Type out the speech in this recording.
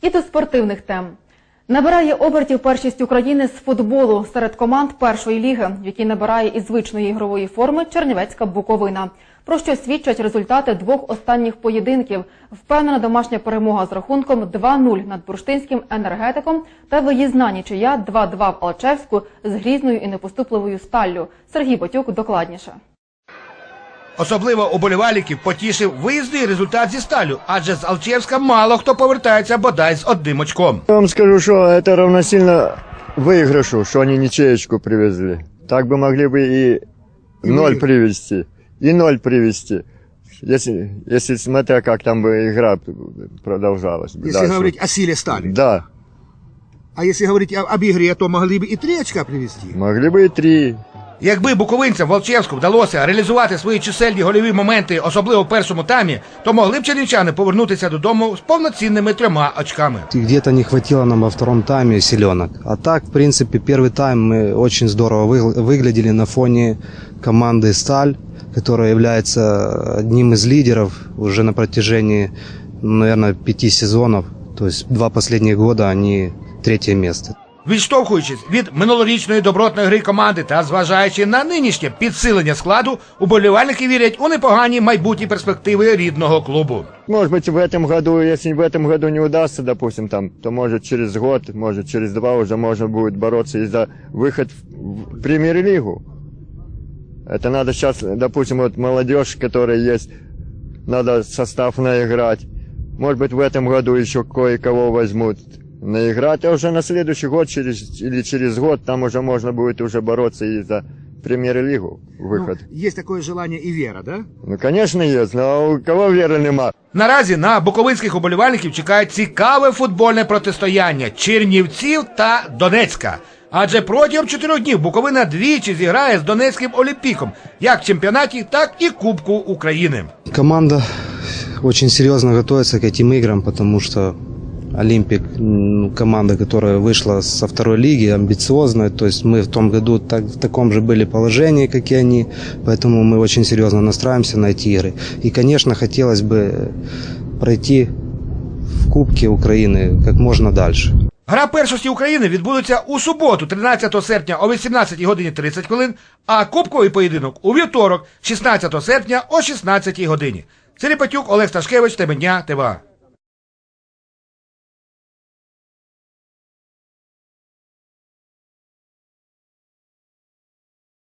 І до спортивних тем. Набирає обертів першість України з футболу серед команд першої ліги, в якій набирає із звичної ігрової форми Чернівецька Буковина. Про що свідчать результати двох останніх поєдинків. Впевнена домашня перемога з рахунком 2-0 над бурштинським енергетиком та виїзна нічия 2-2 в Алчевську з грізною і непоступливою сталлю. Сергій Батюк докладніше. Особливо уболівальників потішив виїзний результат зі сталю, адже з Алчевська мало хто повертається бодай з одним очком. Я вам скажу, что это равносильно выигрышу, что они ничеечку привезли. Так бы могли бы и ноль привезти, и ноль привезти. Если, если смотря как там бы игра продолжалась. бы Если дальше. говорить о силе стали. Да, А если говорить о- об игре, то могли бы и три очка привести. могли бы и три. Якби буковинцям Волчевську вдалося реалізувати свої чисельні гольові моменти, особливо в першому таймі, то могли б чернівчани повернутися додому з повноцінними трьома очками. И Где-то не хватило нам во втором тайме селенок. А так, в принципе, первый тайм мы очень здорово вы- выглядели на фоне команды «Сталь», которая является одним из лидеров уже на протяжении, наверное, пяти сезонов. То есть два последних года они третье место. Відштовхуючись від минулорічної добротної гри команди та зважаючи на нинішнє підсилення складу, уболівальники вірять у непогані майбутні перспективи рідного клубу. Может быть, в этом году, если в этом году не удастся, допустим, там, то может через год, может через два уже можно будет бороться и за выход в в премьер-лигу. Это надо сейчас, допустим, вот молодежь, которая есть, надо состав наиграть. Может быть, в этом году еще кое-кого возьмут наиграть, а уже на следующий год через, или через год там уже можно будет уже бороться и за премьер-лигу выход. Ну, есть такое желание и вера, да? Ну, конечно, есть, но у кого веры нема? Наразі на буковинських уболівальників чекає цікаве футбольне протистояння Чернівців та Донецька. Адже протягом чотирьох днів Буковина двічі зіграє з Донецьким Олімпіком, як в чемпіонаті, так і Кубку України. Команда очень серьезно готовится к этим играм, потому что Олимпик м, команда, которая вышла со второй лиги, амбициозная. То есть мы в том году так, в таком же были положении, как и они. Поэтому мы очень серьезно настраиваемся на эти игры. И, конечно, хотелось бы пройти в Кубке Украины как можно дальше. Гра першості України відбудеться у суботу, 13 серпня о 18 годині 30 хвилин, а кубковий поєдинок у вівторок, 16 серпня о 16 годині. Сергій Патюк, Олег Сташкевич, Тебеня, ТВА.